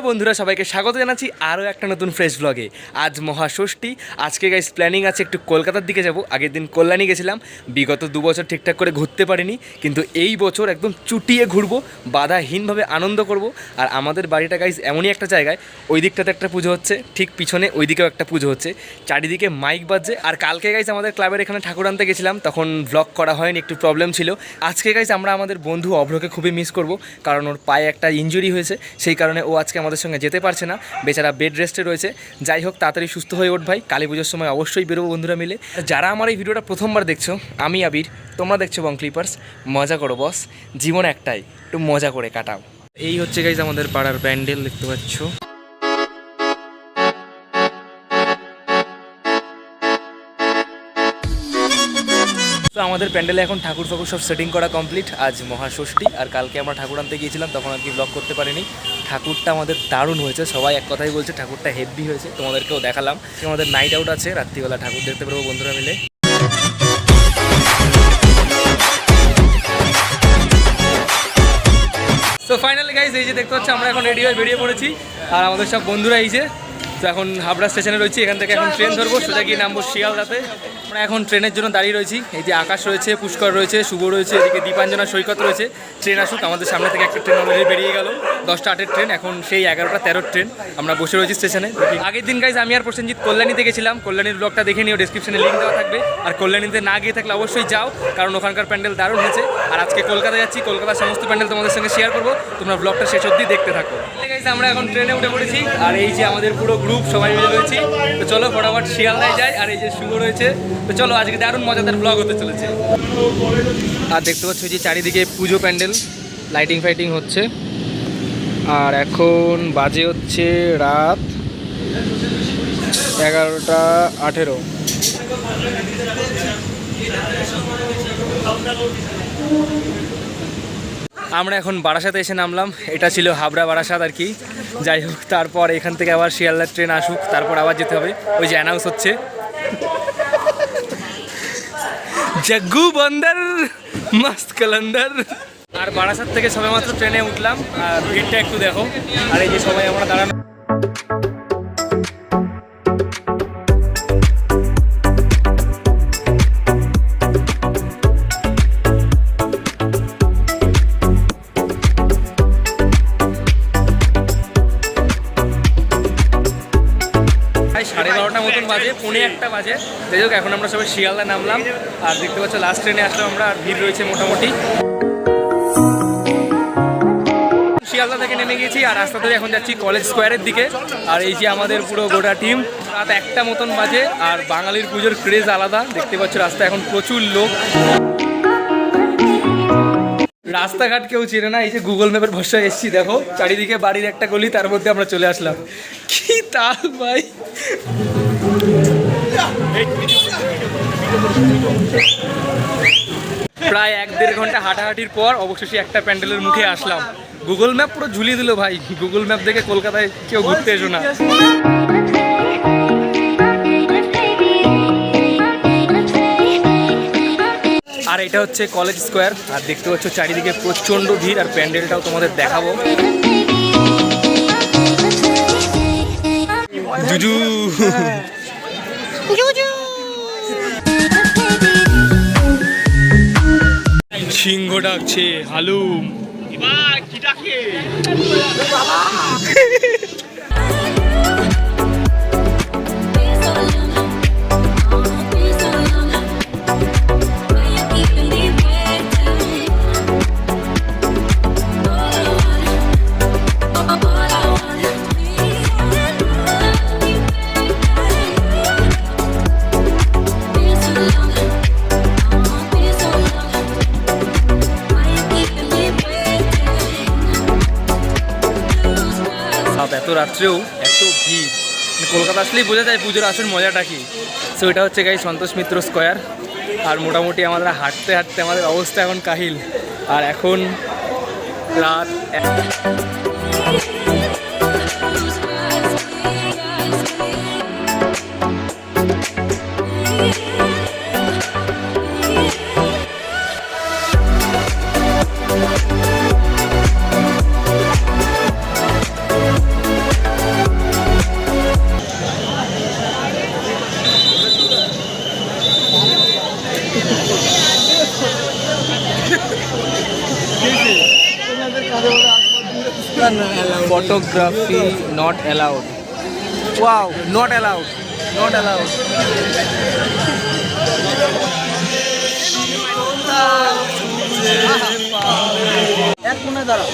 Hello বন্ধুরা, সবাইকে স্বাগত জানাচ্ছি আরও একটা নতুন ফ্রেশ ব্লগে আজ মহাষষ্ঠী আজকে গাইস প্ল্যানিং আছে একটু কলকাতার দিকে যাব। আগের দিন কল্যাণী গেছিলাম। বিগত দু বছর ঠিকঠাক করে ঘুরতে পারিনি। কিন্তু এই বছর একদম চুটিয়ে ঘুরবো, বাধাহীনভাবে আনন্দ করব। আর আমাদের বাড়িটা গাইস এমনই একটা জায়গায়, ওই দিকটাতে একটা পুজো হচ্ছে। ঠিক পিছনে ওই দিকেও একটা পুজো হচ্ছে। চারিদিকে মাইক বাজছে। আর কালকে গাইস আমাদের ক্লাবের এখানে ঠাকুর আনতে গেছিলাম। তখন ব্লগ করা হয়নি, একটু প্রবলেম ছিল। আজকে গাইস আমরা আমাদের বন্ধু অভ্রকে খুবই মিস করব। কারণ ওর পায়ে একটা ইঞ্জুরি হয়েছে। সেই কারণে ও আজকে আমাদের সঙ্গে যেতে পারছে না। বেচারা বেড রেস্টে রয়েছে। যাই হোক, তাড়াতাড়ি সুস্থ হয়ে ওঠ ভাই। কালী পুজোর সময় অবশ্যই বেরোবো বন্ধুরা মিলে। যারা আমার এই ভিডিওটা প্রথমবার দেখছ, আমি আবির। তোমরা দেখছ বং ক্লিপার্স মজা করো বস জীবন একটাই, একটু মজা করে কাটাও। এই হচ্ছে গাইজ আমাদের পাড়ার প্যান্ডেল, দেখতে পাচ্ছ। তো আমাদের প্যান্ডেলে এখন ঠাকুর ফাকুর সব সেটিং করা কমপ্লিট আজ মহাষষ্ঠী, আর কালকে আমরা ঠাকুর আনতে গিয়েছিলাম, তখন আর কি ব্লগ করতে পারিনি। ঠাকুরটা আমাদের দারুণ হয়েছে, সবাই এক কথাই বলছে ঠাকুরটা হেভি হয়েছে, তোমাদেরকেও দেখালাম। আমাদের নাইট আউট আছে, রাত্রিবেলা ঠাকুর দেখতে পারব বন্ধুরা মিলে। তো ফাইনালি গাইজ এই যে দেখতে পাচ্ছি, আমরা এখন রেডি হয়ে বেরিয়ে পড়েছি, আর আমাদের সব বন্ধুরা এই যে তো এখন হাবড়া স্টেশনে রয়েছি, এখান থেকে এখন ট্রেন ধরবো, সোজা গিয়ে নামবো শিয়ালদাতে। আমরা এখন ট্রেনের জন্য দাঁড়িয়ে রয়েছি, এই যে আকাশ রয়েছে, পুষ্কর রয়েছে, শুভ রয়েছে, এদিকে দীপাঞ্জনা সৈকত রয়েছে, ট্রেন আসুক, আমাদের সামনে থেকে একটা ট্রেন অলরেডি বেরিয়ে গেল, দশটা আটের ট্রেন, এখন সেই এগারোটা তেরোর ট্রেন, আমরা বসে রয়েছি স্টেশনে। আগের দিন গাইজ আমি আর প্রসেনজিৎ কল্যাণীতে গেছিলাম, কল্যাণীর ব্লগটা দেখে নিও ডিসক্রিপশনে লিঙ্ক দেওয়া থাকবে, আর কল্যাণীতে না গিয়ে থাকলে অবশ্যই যাও, কারণ ওখানকার প্যান্ডেল দারুণ হয়েছে, আর আজকে কলকাতা যাচ্ছি, কলকাতার সমস্ত প্যান্ডেল তোমাদের সঙ্গে শেয়ার করব, তোমরা ব্লগটা শেষ অবধি দেখতে থাকো। আমরা এখন ট্রেনে উঠে পড়েছি, আর এই যে আমাদের পুরো গ্রুপ সবাই মিলে রয়েছি। তো চলো ফটাফট শিয়ালদায় যাই, আর এই যে শুভ রয়েছে। তো চলো আজকে দারুণ মজাদার ব্লগ হতে চলেছে। আর দেখতে পাচ্ছ যে চারিদিকে পুজো প্যান্ডেল লাইটিং ফাইটিং হচ্ছে। আর এখন বাজে হচ্ছে রাত এগারোটা আঠেরো। আমরা এখন বারাসাতে এসে নামলাম। এটা ছিল হাবড়া বারাসাত আর কি। যাই হোক, তারপর এখান থেকে আবার শিয়ালদার ট্রেন আসুক, তারপর আবার যেতে হবে। ওই যে অ্যানাউন্স হচ্ছে। জগ্গু বন্দর, মাস্ত আর বারাসাত থেকে সবেমাত্র ট্রেনে উঠলাম। আর ভিড়টা একটু দেখো। আর এই যে সবাই আমরা দাঁড়ানো বাজে, পৌনে একটা বাজে। যাই হোক, এখন আমরা সবাই শিয়ালদা নামলাম। আর দেখতে পাচ্ছ লাস্ট ট্রেনে আসলাম আমরা, আর ভিড় রয়েছে মোটামুটি। শিয়ালদা থেকে নেমে গেছি আর রাস্তা ধরে এখন যাচ্ছি কলেজ স্কোয়ারের দিকে। আর এই যে আমাদের পুরো গোটা টিম রাত একটা মতন বাজে, আর বাঙালির পুজোর ক্রেজ আলাদা। দেখতে পাচ্ছ রাস্তা এখন প্রচুর লোক। রাস্তাঘাট কেউ চেনে না, এই যে গুগল ম্যাপের ভরসায় এসছি, দেখো। চারিদিকে বাড়ির একটা গলি, তার মধ্যে আমরা চলে আসলাম। কি তাল ভাই! প্রায় এক দেড় ঘণ্টা হাঁটাহাঁটির পর অবশেষে একটা প্যান্ডেলের মুখে আসলাম। গুগল ম্যাপ পুরো ঝুলিয়ে দিল ভাই। গুগল ম্যাপ দেখে কলকাতায় কেউ ঘুরতে এসো না। আর এটা হচ্ছে কলেজ স্কোয়ার। আর দেখতে পাচ্ছ চারিদিকে প্রচণ্ড ভিড় আর প্যান্ডেলটাও তোমাদের দেখাবো। জুজু সিংহ ডাকছে হালুম। সব এত রাত্রেও এত ভিড়। মানে কলকাতা আসলেই বোঝা যায় পুজোর আসল মজাটা কি। সো এটা হচ্ছে গাই সন্তোষ মিত্র স্কোয়ার আর মোটামুটি আমাদের হাঁটতে হাঁটতে আমাদের অবস্থা এখন কাহিল। আর এখন রাত photography not allowed wow not allowed not allowed এক কোণে দাঁড়াও।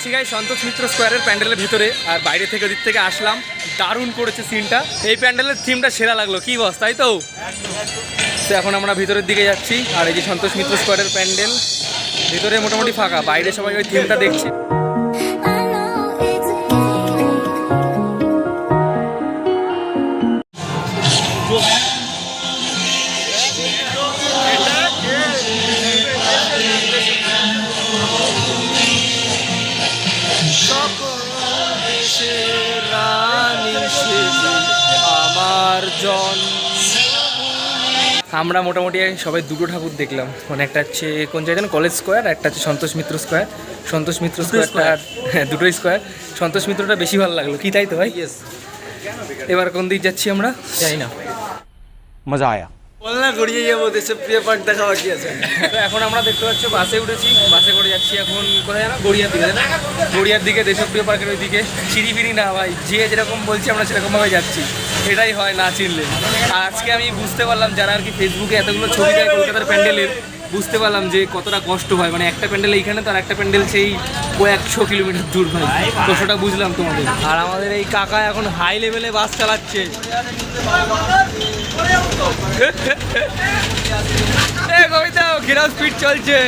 রয়েছি গাই সন্তোষ মিত্র স্কোয়ারের প্যান্ডেলের ভিতরে আর বাইরে থেকে ওদিক থেকে আসলাম। দারুণ করেছে সিনটা। এই প্যান্ডেলের থিমটা সেরা লাগল। কি বস, তাই তো? তো এখন আমরা ভিতরের দিকে যাচ্ছি। আর এই যে সন্তোষ মিত্র স্কোয়ারের প্যান্ডেল, ভিতরে মোটামুটি ফাঁকা। বাইরে সবাই ওই থিমটা দেখছে। আমার জন আমরা মোটামুটি সবাই দুটো ঠাকুর দেখলাম। মানে একটা হচ্ছে কোন জায়গায় কলেজ স্কোয়ার একটা হচ্ছে সন্তোষ মিত্র স্কোয়ার। সন্তোষ মিত্র স্কোয়ার। হ্যাঁ দুটো স্কোয়ার। সন্তোষ মিত্রটা বেশি ভালো লাগল। কি তাই তো ভাই? এবার কোন দিক যাচ্ছি আমরা? যাই না। মজা আয়া। বল না গড়িয়ে যাব, দেশে প্রিয় পার্ক দেখা বাকি আছে? এখন আমরা দেখতে পাচ্ছি, বাসে উঠেছি, বাসে করে যাচ্ছি এখন, কোথায় জানো? গড়িয়ার দিকে না? গড়িয়ার দিকে, দেশপ্রিয় পার্কের ওই দিকে সিঁড়ি ফিরি না, ভাই, যে যেরকম বলছি, আমরা সেরকমভাবে যাচ্ছি। এটাই হয় না চিনলে। আজকে আমি বুঝতে পারলাম, যারা আর কি ফেসবুকে এতগুলো ছবি দেয়, কলকাতার প্যান্ডেলের, বুঝতে পারলাম যে কতটা কষ্ট হয়। মানে একটা প্যান্ডেল এইখানে তার একটা প্যান্ডেল সেই কয়েকশো কিলোমিটার দূর, ভাই। কষ্টটা বুঝলাম তোমাদের। আর আমাদের এই কাকা এখন হাই লেভেলে বাস চালাচ্ছে। ঘেরাও স্পিড চলছে।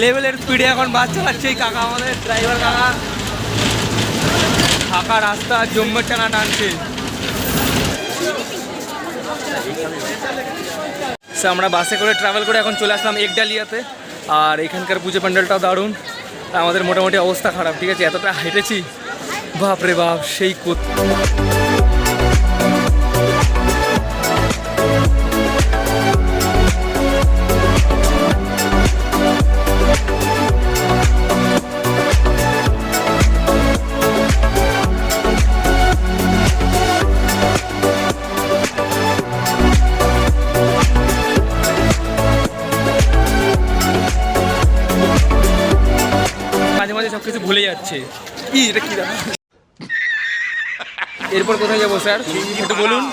লেভেলের স্পিডে এখন বাস চালাচ্ছে কাকা আমাদের ড্রাইভার কাকা। ফাঁকা রাস্তা জম্মের টানা টানছে। আমরা বাসে করে ট্রাভেল করে এখন চলে আসলাম একডালিয়াতে। আর এখানকার পুজো প্যান্ডেলটাও দারুণ। আমাদের মোটামুটি অবস্থা খারাপ, ঠিক আছে? এতটা হেঁটেছি। বাপরে বাপ, সেই কোথ মাঝে মাঝে সব কিছু ভুলে যাচ্ছে। কি এটা কি? এরপর কোথায় যাব স্যার? একটু বলুন।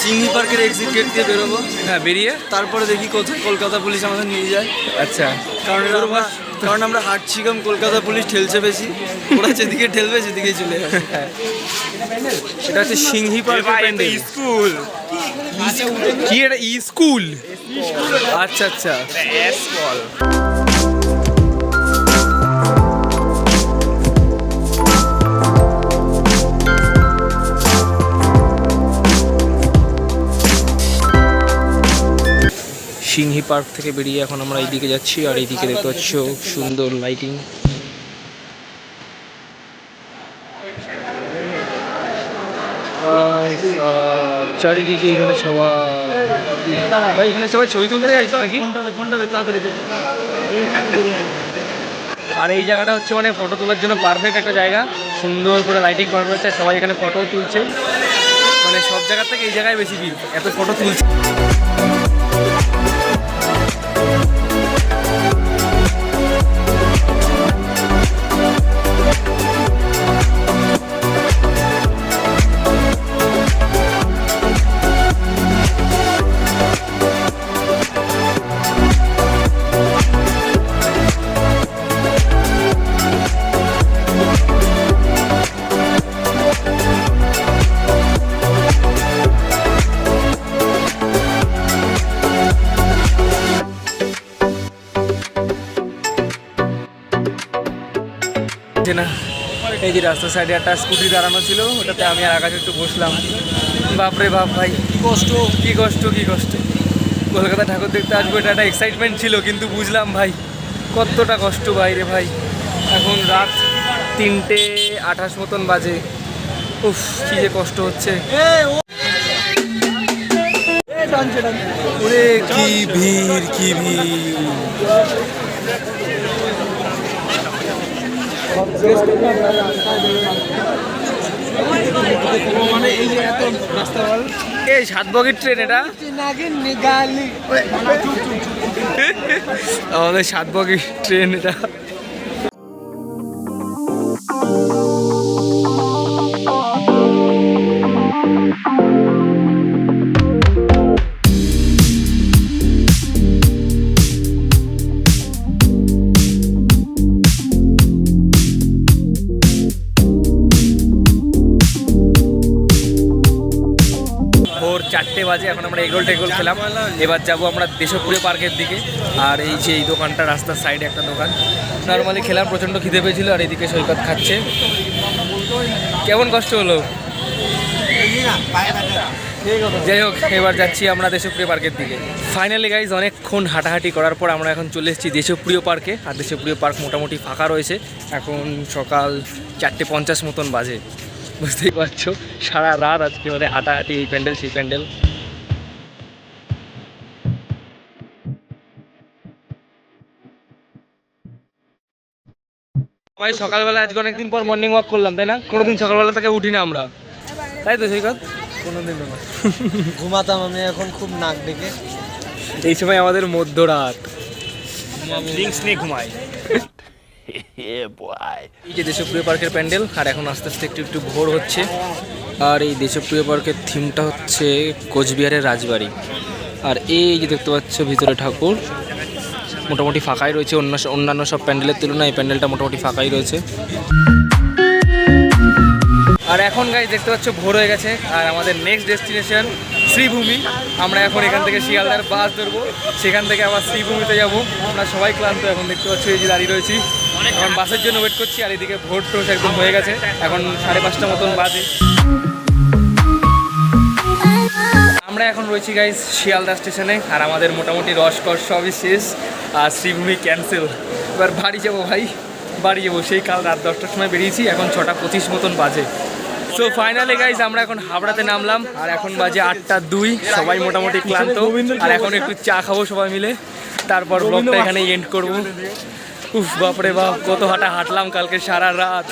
সিংহি পার্কের এক্সিট গেট দিয়ে বেরোবো। হ্যাঁ বেরিয়ে? তারপরে দেখি কোথায় কলকাতা পুলিশ আমাদের নিয়ে যায়। আচ্ছা। কারণ আমরা কারণ আমরা হাঁটছিলাম কলকাতা পুলিশ ঠেলছে বেশি। ওরা যেদিকে ঠেলবে সেদিকেই চলে যাবে। এটা হচ্ছে সিংহি পার্ক স্কুল। কি এটা স্কুল? আচ্ছা আচ্ছা। সিংহি পার্ক থেকে বেরিয়ে এখন আমরা এইদিকে যাচ্ছি, আর এইদিকে দেখতে পাচ্ছ সুন্দর লাইটিং চারিদিকে এখানে সবাই এখানে সবাই ছবি তুলতে যাইছো নাকি? আর এই জায়গাটা হচ্ছে মানে ফটো তোলার জন্য পারফেক্ট একটা জায়গা। সুন্দর করে লাইটিং করা রয়েছে, সবাই এখানে ফটো তুলছে। মানে সব জায়গার থেকে এই জায়গায় বেশি ভিড় এত ফটো তুলছে। যে না, এই যে রাস্তার সাইডে একটা স্কুটি দাঁড়ানো ছিল, ওটাতে আমি আর আকাশ একটু বসলাম। বাপরে বাপ ভাই, কষ্ট, কি কষ্ট কি কষ্ট। কলকাতা ঠাকুর দেখতে আসব, এটা একটা এক্সাইটমেন্ট ছিল, কিন্তু বুঝলাম ভাই, কতটা কষ্ট বাইরে ভাই। এখন রাত তিনটে আঠাশ মতন বাজে। উফ, কি যে কষ্ট হচ্ছে। ওরে, কি ভিড় কি ভিড়। এই সাত বগির ট্রেন এটা আমাদের সাত বগির ট্রেন এটা। বাজে, এখন আমরা এগোল টেগোল খেলাম। এবার যাব আমরা দেশপ্রিয় পার্কের দিকে। আর এই যে এই দোকানটা, রাস্তার সাইডে একটা দোকান। নর্মালি খেলাম প্রচণ্ড খিদে পেয়েছিল আর এদিকে সৈকত খাচ্ছে। কেমন কষ্ট হলো? যাই হোক, এবার যাচ্ছি আমরা দেশপ্রিয় পার্কের দিকে। ফাইনালি গাইজ অনেকক্ষণ হাঁটাহাঁটি করার পর আমরা এখন চলে এসেছি দেশপ্রিয় পার্কে। আর দেশপ্রিয় পার্ক মোটামুটি ফাঁকা রয়েছে। এখন সকাল চারটে পঞ্চাশ মতন বাজে। বুঝতেই পারছ, সারা রাত আজকে মানে হাঁটাহাঁটি, এই প্যান্ডেল, সেই প্যান্ডেল। ভাই সকালবেলা আজকে অনেকদিন পর মর্নিং ওয়াক করলাম তাই না? কোনোদিন সকালবেলা থেকে উঠি না আমরা। তাই তো সৈকত? কোনোদিনও না। ঘুমাতাম আমি এখন খুব নাক ডেকে। এই সময় আমাদের মধ্যরাত। ড্রিঙ্কস নিয়ে ঘুমাই। এই যে দেশপ্রিয় পার্কের প্যান্ডেল আর এখন আস্তে আস্তে একটু একটু ভোর হচ্ছে। আর এই দেশপ্রিয় পার্কের থিমটা হচ্ছে কোচবিহারের রাজবাড়ি। আর এই যে দেখতে পাচ্ছ ভিতরে ঠাকুর মোটামুটি ফাঁকাই রয়েছে অন্য অন্যান্য সব প্যান্ডেলের তুলনায়, এই প্যান্ডেলটা মোটামুটি ফাঁকাই রয়েছে। আর এখন গাইজ দেখতে পাচ্ছ, ভোর হয়ে গেছে, আর আমাদের নেক্সট ডেস্টিনেশন শ্রীভূমি। আমরা এখন এখান থেকে শিয়ালদার বাস ধরবো। সেখান থেকে আবার শ্রীভূমিতে যাব। আমরা সবাই ক্লান্ত, এখন দেখতে পাচ্ছি, এই যে দাঁড়িয়ে রয়েছি। এখন বাসের জন্য ওয়েট করছি, আর এদিকে ভোর টোস একদম হয়ে গেছে। এখন সাড়ে পাঁচটা মতন বাজে। আমরা এখন রয়েছি গাইজ শিয়ালদা স্টেশনে, আর আমাদের মোটামুটি রসকর সবই শেষ, আর শ্রীভূমি ক্যান্সেল এবার বাড়ি যাব ভাই, বাড়ি যাব। সেই কাল রাত দশটার সময় বেরিয়েছি, এখন ছটা পঁচিশ মতন বাজে। সো ফাইনালি গাইজ আমরা এখন হাবড়াতে নামলাম, আর এখন বাজে আটটা দুই, সবাই মোটামুটি ক্লান্ত, আর এখন একটু চা খাব সবাই মিলে। তারপর ব্লগটা এখানে এন্ড করব। উফ, বাপরে বাপ, কত হাঁটা হাঁটলাম কালকে সারা রাত।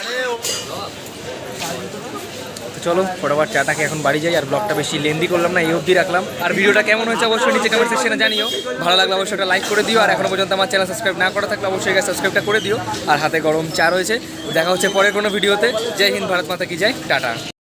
তো চলো ফটোবার চাটাকে এখন বাড়ি যাই, আর ব্লগটা বেশি লেন্দি করলাম না, এই অবধি রাখলাম। আর ভিডিওটা কেমন হয়েছে অবশ্যই নিচে কমেন্ট সেকশনে জানিও। ভালো লাগলে অবশ্যই একটা লাইক করে দিও, আর এখনও পর্যন্ত আমার চ্যানেল সাবস্ক্রাইব না করা থাকলে অবশ্যই সাবস্ক্রাইবটা করে দিও। আর হাতে গরম চা রয়েছে, দেখা হচ্ছে পরের কোনো ভিডিওতে জয় হিন্দ, ভারত মাতা কি জয়, টাটা।